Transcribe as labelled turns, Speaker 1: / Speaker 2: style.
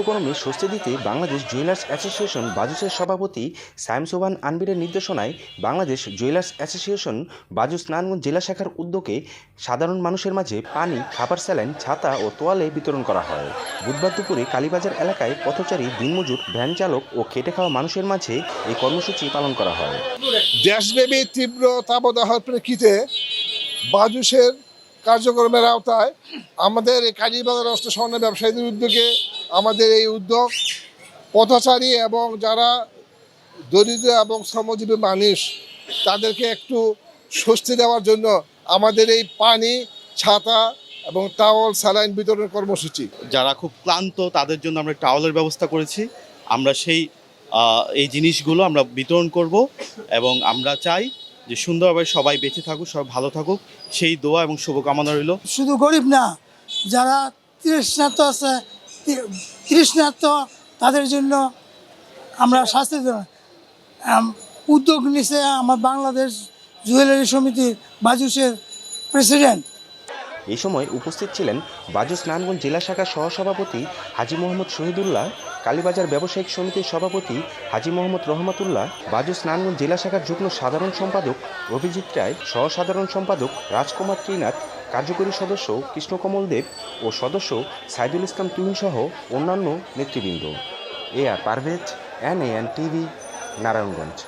Speaker 1: নিত্যকর্মে স্বস্তি দিতে Bangladesh jewellers association বাজুসের সভাপতি সাইম সোবান আনবিরের নির্দেশনায় বাংলাদেশ জুয়েলার্স অ্যাসোসিয়েশন বাজু স্নানগঞ্জ জেলা শাখার উদ্যোগে সাধারণ মানুষের মাঝে পানি, খাবার, স্যালাইন, ছাতা ও তোয়ালে বিতরণ করা হয়। বুধবার দুপুরে কালীবাজার এলাকায় পথচারী দিনমজুর, ভ্যান চালক ও খেটে খাওয়া মানুষের মাঝে এই কর্মসূচি পালন করা হয়।
Speaker 2: দেশব্যাপী তীব্র তাপদাহের প্রেক্ষিতে বাজুসের কার্যক্রমের আওতায় আমাদের এই কাজীবাজার অস্ত্র স্বর্ণ ব্যবসায়ীদের উদ্যোগে আমাদের এই উদ্যোগ পথচারী এবং যারা দরিদ্র এবং শ্রমজীবী মানুষ তাদেরকে একটু স্বস্তি দেওয়ার জন্য আমাদের এই পানি ছাতা এবং টাওয়াল স্যালাইন বিতরণ কর্মসূচি।
Speaker 3: যারা খুব ক্লান্ত তাদের জন্য আমরা টাওয়ালের ব্যবস্থা করেছি। আমরা সেই এই জিনিসগুলো আমরা বিতরণ করব এবং আমরা চাই যে সুন্দরভাবে সবাই বেঁচে থাকুক সবাই ভালো থাকুক। সেই দোয়া এবং শুভকামনা রইল।
Speaker 4: শুধু গরিব না যারা তৃষ্ণার্ত আছে তৃ- তৃষ্ণার্ত তাদের জন্য আমরা শাস্তি উদ্যোগ নিছে আমার বাংলাদেশ জুয়েলারি সমিতির বাজুসের প্রেসিডেন্ট।
Speaker 1: এই সময় উপস্থিত ছিলেন বাজু স্নানগঞ্জ জেলা শাখার সহসভাপতি হাজি মোহাম্মদ শহীদুল্লাহ কালীবাজার ব্যবসায়িক সমিতির সভাপতি হাজি মোহাম্মদ রহমতুল্লাহ, বাজু স্নানগঞ্জ জেলা শাখার যুগ্ম সাধারণ সম্পাদক অভিজিৎ রায়, সহসাধারণ সম্পাদক রাজকুমার ত্রিনাথ, কার্যকরী সদস্য কৃষ্ণকমল দেব ও সদস্য সাইদুল ইসলাম সহ অন্যান্য নেতৃবৃন্দ। A R Parvez, N A N TV, Narayanganj.